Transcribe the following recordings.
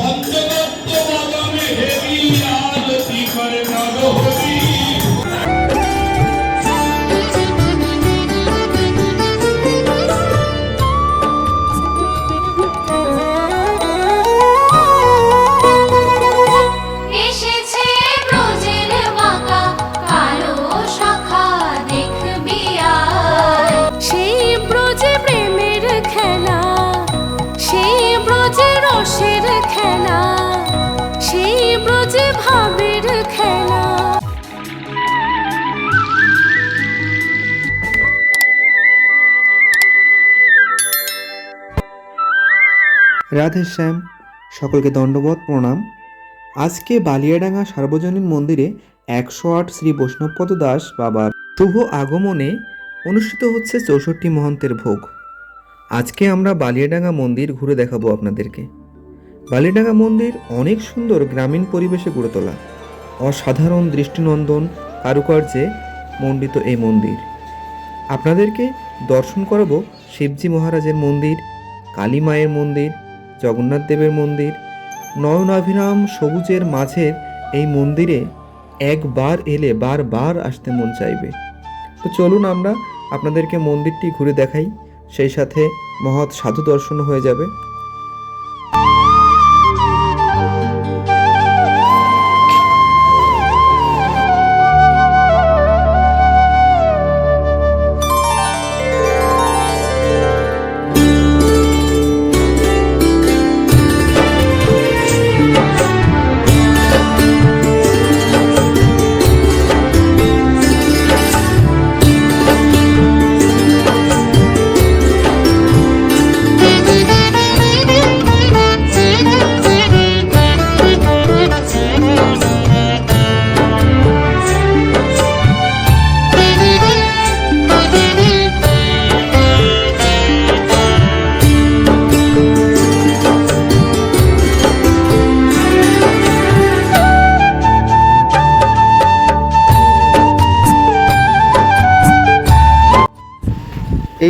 One. Radhe শ্যাম, সকলকে দণ্ডবত প্রণাম। আজকে বালিয়াডাঙ্গা সার্বজনীন মন্দিরে একশো আট শ্রী বৈষ্ণবপদ দাস বাবার শুভ আগমনে অনুষ্ঠিত হচ্ছে চৌষট্টি মহন্তের ভোগ। আজকে আমরা বালিয়াডাঙ্গা মন্দির ঘুরে দেখাবো আপনাদেরকে। বালিয়াডাঙ্গা মন্দির অনেক সুন্দর গ্রামীণ পরিবেশে গড়ে তোলা। অসাধারণ দৃষ্টিনন্দন কারুকার্যে মণ্ডিত এই মন্দির। আপনাদেরকে দর্শন করাবো শিবজি মহারাজের মন্দির, কালী মায়ের মন্দির জগন্নাথ দেবের মন্দির। নয়নাভিরাম সবুজের মাঝের এই মন্দিরে একবার এলে বারবার আসতে মন চাইবে। তো চলুন আমরা আপনাদেরকে মন্দিরটি ঘুরে দেখাই। সেই সাথে মহৎ সাধু দর্শন হয়ে যাবে।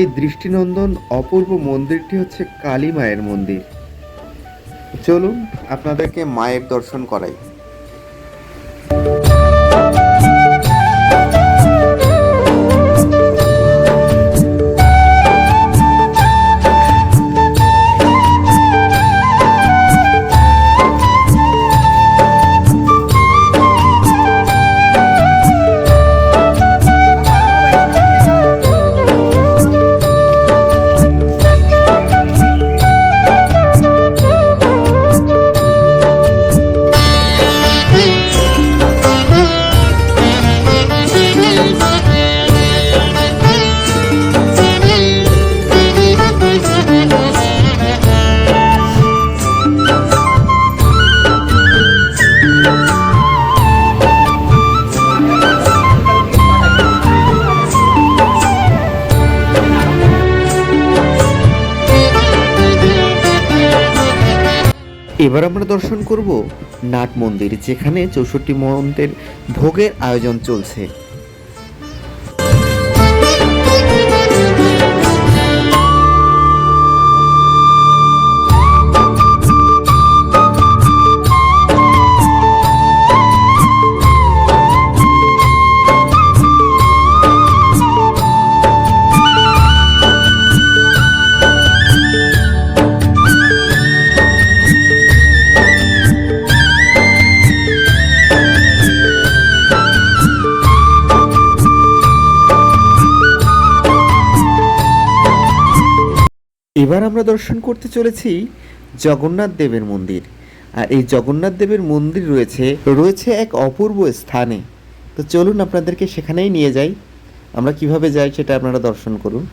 এই দৃষ্টিনন্দন অপূর্ব মন্দিরটি হচ্ছে কালী মায়ের মন্দির। চলুন আপনাদেরকে মায়ের দর্শন করাই। এবার আমরা দর্শন করব নাট মন্দির যেখানে চৌষট্টি মন্ত্রের ভোগের আয়োজন চলছে। এবার আমরা দর্শন করতে চলেছি জগন্নাথ দেবের মন্দির। আর এই জগন্নাথ দেবের মন্দির রয়েছে রয়েছে এক অপূর্ব স্থানে। তো চলুন আপনাদেরকে সেখানেই নিয়ে যাই। আমরা কীভাবে যাই সেটা আপনারা দর্শন করুন।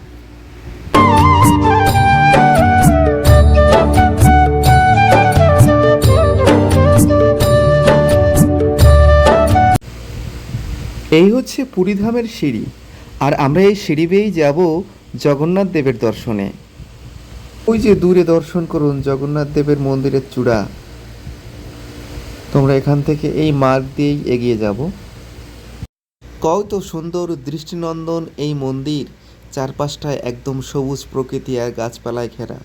এই হচ্ছে পুরীধামের সিঁড়ি। আর আমরা এই সিঁড়ি বেয়েই যাব জগন্নাথ দেবের দর্শনে। ওই যে দূরে দর্শন করুন জগন্নাথ দেবের মন্দিরের চূড়া। তোমরা এখান থেকে এই মার্গ দিয়েই এগিয়ে যাব। কত সুন্দর দৃষ্টিনন্দন এই মন্দির, চারপাশটায় একদম সবুজ প্রকৃতি আর গাছপালায় ঘেরা।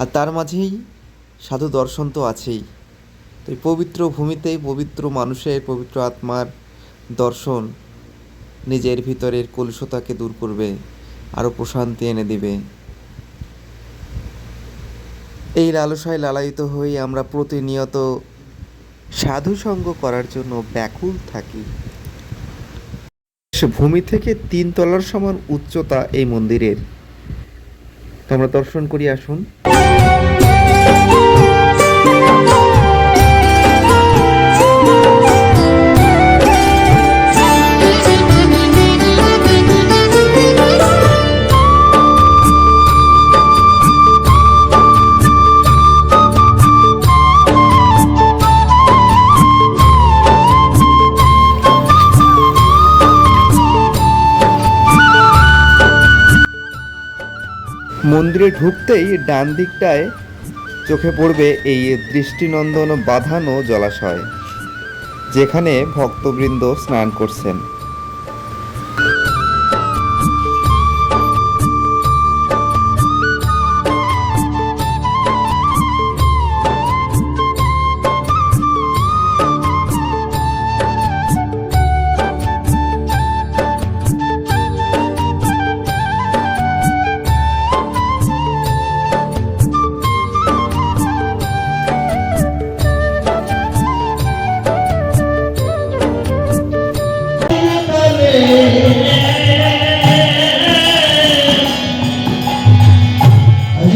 আর তার মাঝেই সাধু দর্শন তো আছেই। তো এই পবিত্র ভূমিতেই পবিত্র মানুষের পবিত্র আত্মার দর্শন নিজের ভিতরের কলুষতাকে দূর করবে, আরও প্রশান্তি এনে দিবে। এই লালসায় লালায়িত হয়ে আমরা প্রতিনিয়ত সাধুসঙ্গ করার জন্য ব্যাকুল থাকি। ভূমি থেকে তিন তলার সমান উচ্চতা এই মন্দিরের। তোমরা দর্শন করি আসুন। মন্দিরে ঢুকতেই ডান দিকটায় চোখে পড়বে এই দৃষ্টিনন্দন বাঁধানো জলাশয় যেখানে ভক্তবৃন্দ স্নান করছেন।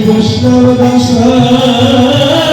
বৈষ্ণব দাস।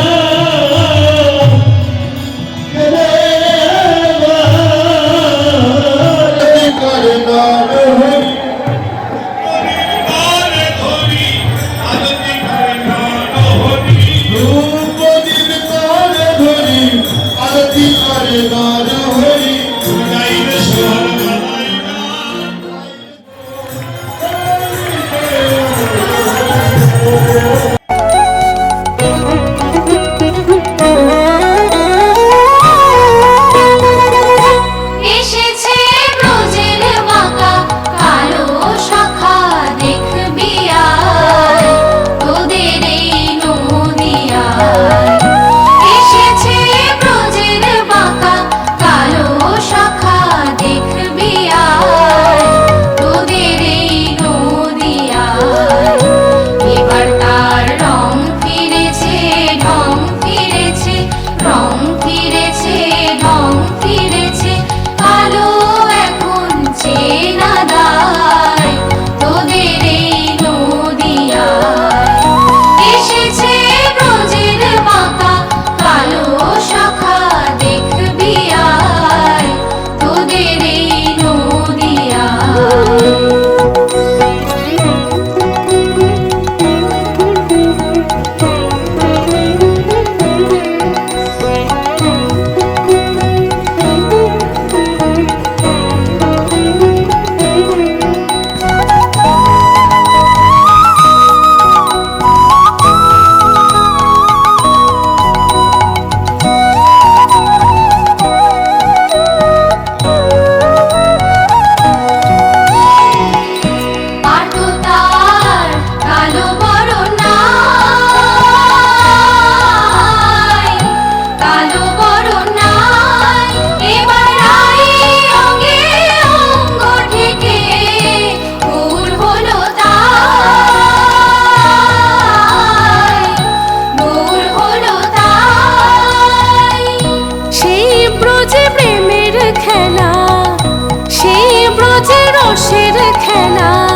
বসের খেলা।